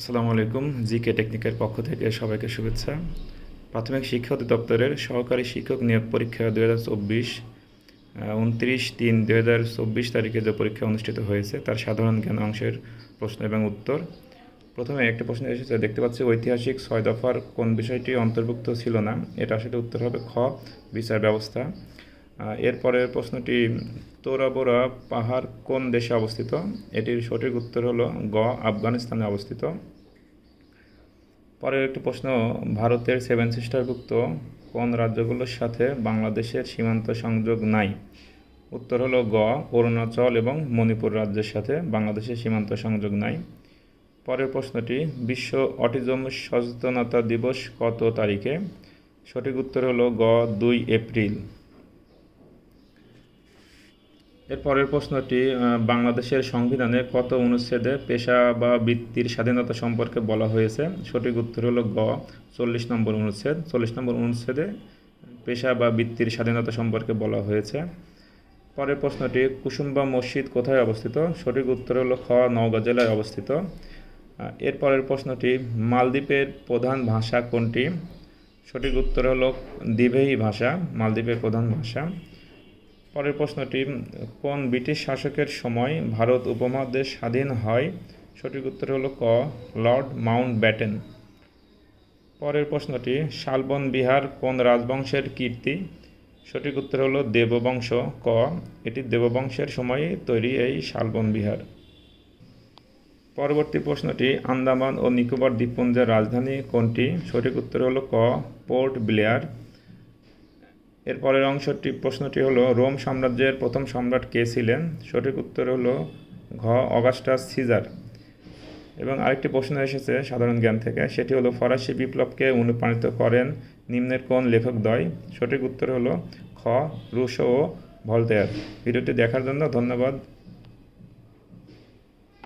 আসসালামু আলাইকুম, জিকে টেকনিকের পক্ষ থেকে সবাইকে শুভেচ্ছা। প্রাথমিক শিক্ষা অধিদপ্তরের সহকারী শিক্ষক নিয়োগ পরীক্ষা দু হাজার চব্বিশ উনত্রিশ তিন দু হাজার চব্বিশ তারিখে যে পরীক্ষা অনুষ্ঠিত হয়েছে, তার সাধারণ জ্ঞান অংশের প্রশ্ন এবং উত্তর। প্রথমে একটা প্রশ্ন এসেছে, দেখতে পাচ্ছি ঐতিহাসিক ছয় দফার কোন বিষয়টি অন্তর্ভুক্ত ছিল না? এটা আসলে উত্তর হবে খ, বিচার ব্যবস্থা। এরপরের প্রশ্নটি তোরাবোরা পাহাড় কোন দেশে অবস্থিত? এটির সঠিক উত্তর হলো গ, আফগানিস্তানে অবস্থিত। পরের একটি প্রশ্ন, ভারতের সেভেন সিস্টারভুক্ত কোন রাজ্যগুলোর সাথে বাংলাদেশের সীমান্ত সংযোগ নাই? উত্তর হলো গ, অরুণাচল এবং মণিপুর রাজ্যের সাথে বাংলাদেশের সীমান্ত সংযোগ নাই। পরের প্রশ্নটি, বিশ্ব অটিজম সচেতনতা দিবস কত তারিখে? সঠিক উত্তর হলো গ, দুই এপ্রিল। এর পরের প্রশ্নটি বাংলাদেশের সংবিধানে কত অনুচ্ছেদে পেশা বা বৃত্তির স্বাধীনতা সম্পর্কে বলা হয়েছে? সঠিক উত্তর হলো গ চল্লিশ নম্বর অনুচ্ছেদ। চল্লিশ নম্বর অনুচ্ছেদে পেশা বা বৃত্তির স্বাধীনতা সম্পর্কে বলা হয়েছে। পরের প্রশ্নটি কুসুম্বা মসজিদ কোথায় অবস্থিত? সঠিক উত্তর হলো খ নওগাঁ জেলায় অবস্থিত। আহ, এর পরের প্রশ্নটি মালদ্বীপের প্রধান ভাষা কোনটি? সঠিক উত্তর হলো দিভেই ভাষা মালদ্বীপের প্রধান ভাষা। পরের প্রশ্নটি, কোন ব্রিটিশ শাসকের সময় ভারত উপমহাদেশ স্বাধীন হয়? সঠিক উত্তর হলো ক, লর্ড মাউন্ট ব্যাটেন পরের প্রশ্নটি, শালবন বিহার কোন রাজবংশের কীর্তি? সঠিক উত্তর হলো দেববংশ। ক, এটি দেববংশের সময়ে তৈরি এই শালবন বিহার। পরবর্তী প্রশ্নটি, আন্দামান ও নিকোবর দ্বীপপুঞ্জের রাজধানী কোনটি? সঠিক উত্তর হলো ক, পোর্ট ব্লেয়ার। এর পরের অংশটি প্রশ্নটি হলো, রোম সাম্রাজ্যের প্রথম সম্রাট কে ছিলেন? সঠিক উত্তর হলো ঘ. Augustus Caesar. এবং আরেকটি প্রশ্ন এসেছে সাধারণ জ্ঞান থেকে, সেটি হলো, ফরাসি বিপ্লবকে অনুপ্রাণিত করেন নিম্নের কোন লেখক লেখকদ্বয় সঠিক উত্তর হলো, খ. রুশো ও ভলতেয়ার। ভিডিওটি দেখার জন্য ধন্যবাদ।